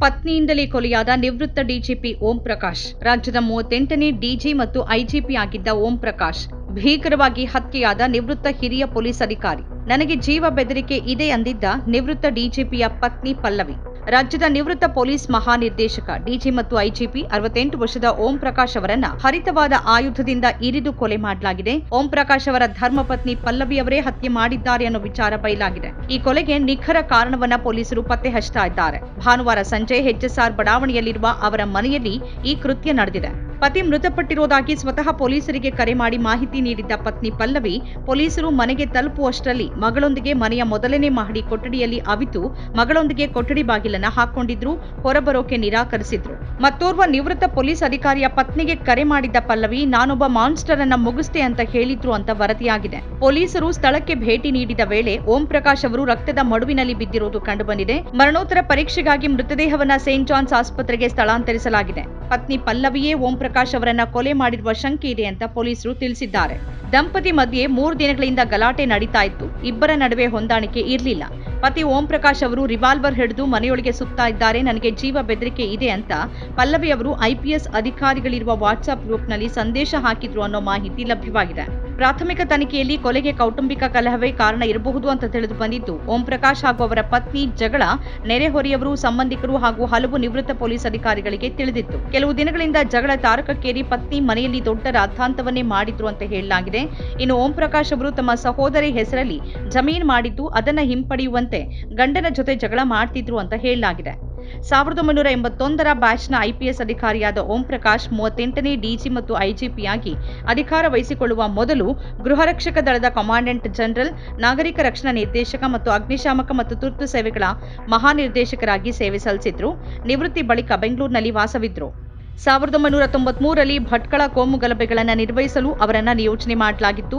ಪತ್ನಿಯಿಂದಲೇ ಕೊಲೆಯಾದ ನಿವೃತ್ತ ಡಿಜಿಪಿ ಓಂ ಪ್ರಕಾಶ್. ರಾಜ್ಯದ ಮೂವತ್ತೆಂಟನೇ ಡಿಜಿ ಮತ್ತು ಐಜಿಪಿ ಆಗಿದ್ದ ಓಂ ಪ್ರಕಾಶ್ ಭೀಕರವಾಗಿ ಹತ್ಯೆಯಾದ ನಿವೃತ್ತ ಹಿರಿಯ ಪೊಲೀಸ್ ಅಧಿಕಾರಿ. ನನಗೆ ಜೀವ ಬೆದರಿಕೆ ಇದೆ ಅಂದಿದ್ದ ನಿವೃತ್ತ ಡಿಜಿಪಿಯ ಪತ್ನಿ ಪಲ್ಲವಿ. ರಾಜ್ಯದ ನಿವೃತ್ತ ಪೊಲೀಸ್ ಮಹಾನಿರ್ದೇಶಕ, ಡಿಜಿ ಮತ್ತು ಐಜಿಪಿ ಅರವತ್ತೆಂಟು ವರ್ಷದ ಓಂ ಪ್ರಕಾಶ್ ಅವರನ್ನ ಹರಿತವಾದ ಆಯುಧದಿಂದ ಇರಿದು ಕೊಲೆ ಮಾಡಲಾಗಿದೆ. ಓಂ ಪ್ರಕಾಶ್ ಅವರ ಧರ್ಮಪತ್ನಿ ಪಲ್ಲವಿ ಅವರೇ ಹತ್ಯೆ ಮಾಡಿದ್ದಾರೆ ಅನ್ನೋ ವಿಚಾರ ಬಯಲಾಗಿದೆ. ಈ ಕೊಲೆಗೆ ನಿಖರ ಕಾರಣವನ್ನ ಪೊಲೀಸರು ಪತ್ತೆ ಹಚ್ತಾ ಇದ್ದಾರೆ. ಭಾನುವಾರ ಸಂಜೆ ಹೆಚ್ಎಸ್ಆರ್ ಬಡಾವಣೆಯಲ್ಲಿರುವ ಅವರ ಮನೆಯಲ್ಲಿ ಈ ಕೃತ್ಯ ನಡೆದಿದೆ. ಪತಿ ಮೃತಪಟ್ಟಿರುವುದಾಗಿ ಸ್ವತಃ ಪೊಲೀಸರಿಗೆ ಕರೆ ಮಾಡಿ ಮಾಹಿತಿ ನೀಡಿದ್ದ ಪತ್ನಿ ಪಲ್ಲವಿ, ಪೊಲೀಸರು ಮನೆಗೆ ತಲುಪುವಷ್ಟರಲ್ಲಿ ಮಗಳೊಂದಿಗೆ ಮನೆಯ ಮೊದಲನೇ ಮಹಡಿ ಕೊಠಡಿಯಲ್ಲಿ ಅವಿತು, ಮಗಳೊಂದಿಗೆ ಕೊಠಡಿ ಬಾಗಿಲನ್ನ ಹಾಕೊಂಡಿದ್ರು, ಹೊರಬರೋಕೆ ನಿರಾಕರಿಸಿದ್ರು. ಮತ್ತೋರ್ವ ನಿವೃತ್ತ ಪೊಲೀಸ್ ಅಧಿಕಾರಿಯ ಪತ್ನಿಗೆ ಕರೆ ಮಾಡಿದ್ದ ಪಲ್ಲವಿ, ನಾನೊಬ್ಬ ಮಾನ್ಸ್ಟರ್ ಅನ್ನ ಮುಗಿಸ್ತೆ ಅಂತ ಹೇಳಿದ್ರು ಅಂತ ವರದಿಯಾಗಿದೆ. ಪೊಲೀಸರು ಸ್ಥಳಕ್ಕೆ ಭೇಟಿ ನೀಡಿದ ವೇಳೆ ಓಂ ಪ್ರಕಾಶ್ ಅವರು ರಕ್ತದ ಮಡುವಿನಲ್ಲಿ ಬಿದ್ದಿರುವುದು ಕಂಡುಬಂದಿದೆ. ಮರಣೋತ್ತರ ಪರೀಕ್ಷೆಗಾಗಿ ಮೃತದೇಹವನ್ನ ಸೇಂಟ್ ಜಾನ್ಸ್ ಆಸ್ಪತ್ರೆಗೆ ಸ್ಥಳಾಂತರಿಸಲಾಗಿದೆ. ಪತ್ನಿ ಪಲ್ಲವಿಯೇ ಓಂ ಪ್ರಕಾಶ್ ಅವರನ್ನ ಕೊಲೆ ಮಾಡಿರುವ ಶಂಕೆ ಇದೆ ಅಂತ ಪೊಲೀಸರು ತಿಳಿಸಿದ್ದಾರೆ. ದಂಪತಿ ಮಧ್ಯೆ ಮೂರು ದಿನಗಳಿಂದ ಗಲಾಟೆ ನಡೀತಾ ಇತ್ತು. ಇಬ್ಬರ ನಡುವೆ ಹೊಂದಾಣಿಕೆ ಇರಲಿಲ್ಲ. ಪತಿ ಓಂ ಪ್ರಕಾಶ್ ಅವರು ರಿವಾಲ್ವರ್ ಹಿಡಿದು ಮನೆಯೊಳಗೆ ಸುತ್ತಾ ಇದ್ದಾರೆ. ನನಗೆ ಜೀವ ಬೆದರಿಕೆ ಇದೆ ಅಂತ ಪಲ್ಲವಿ ಅವರು ಐಪಿಎಸ್ ಅಧಿಕಾರಿಗಳಿರುವ ವಾಟ್ಸ್ಆಪ್ ಗ್ರೂಪ್ನಲ್ಲಿ ಸಂದೇಶ ಹಾಕಿದ್ರು ಅನ್ನೋ ಮಾಹಿತಿ ಲಭ್ಯವಾಗಿದೆ. ಪ್ರಾಥಮಿಕ ತನಿಖೆಯಲ್ಲಿ ಕೊಲೆಗೆ ಕೌಟುಂಬಿಕ ಕಲಹವೇ ಕಾರಣ ಇರಬಹುದು ಅಂತ ತಿಳಿದು ಬಂದಿದ್ದು, ಓಂ ಪ್ರಕಾಶ್ ಹಾಗೂ ಅವರ ಪತ್ನಿ ಜಗಳ, ನೆರೆಹೊರೆಯವರು, ಸಂಬಂಧಿಕರು ಹಾಗೂ ಹಲವು ನಿವೃತ್ತ ಪೊಲೀಸ್ ಅಧಿಕಾರಿಗಳಿಗೆ ತಿಳಿದಿತ್ತು. ಕೆಲವು ದಿನಗಳಿಂದ ಜಗಳ ತಾರಕಕ್ಕೇರಿ ಪತ್ನಿ ಮನೆಯಲ್ಲಿ ದೊಡ್ಡ ರಾಧಾಂತವನ್ನೇ ಮಾಡಿದ್ರು ಅಂತ ಹೇಳಲಾಗಿದೆ. ಇನ್ನು ಓಂ ಪ್ರಕಾಶ್ ಅವರು ತಮ್ಮ ಸಹೋದರಿ ಹೆಸರಲ್ಲಿ ಜಮೀನು ಮಾಡಿದ್ದು, ಅದನ್ನ ಹಿಂಪಡೆಯುವಂತೆ ಗಂಡನ ಜೊತೆ ಜಗಳ ಮಾಡ್ತಿದ್ರು ಅಂತ ಹೇಳಲಾಗಿದೆ. ಸಾವಿರದ ಒಂಬೈನೂರ ಎಂಬತ್ತೊಂದರ ಬ್ಯಾಚ್ನ ಐಪಿಎಸ್ ಅಧಿಕಾರಿಯಾದ ಓಂ ಪ್ರಕಾಶ್ ಮೂವತ್ತೆಂಟನೇ ಡಿಜಿ ಮತ್ತು ಐಜಿಪಿಯಾಗಿ ಅಧಿಕಾರ ವಹಿಸಿಕೊಳ್ಳುವ ಮೊದಲು ಗೃಹರಕ್ಷಕ ದಳದ ಕಮಾಂಡೆಂಟ್ ಜನರಲ್, ನಾಗರಿಕ ರಕ್ಷಣಾ ನಿರ್ದೇಶಕ ಮತ್ತು ಅಗ್ನಿಶಾಮಕ ಮತ್ತು ತುರ್ತು ಸೇವೆಗಳ ಮಹಾನಿರ್ದೇಶಕರಾಗಿ ಸೇವೆ ಸಲ್ಲಿಸಿದ್ರು. ನಿವೃತ್ತಿ ಬಳಿಕ ಬೆಂಗಳೂರಿನಲ್ಲಿ ವಾಸವಿದ್ರು. ಸಾವಿರದ ಒಂಬೈನೂರ ತೊಂಬತ್ಮೂರರಲ್ಲಿ ಭಟ್ಕಳ ಕೋಮು ಗಲಭೆಗಳನ್ನು ನಿರ್ವಹಿಸಲು ಅವರನ್ನು ನಿಯೋಜನೆ ಮಾಡಲಾಗಿತ್ತು.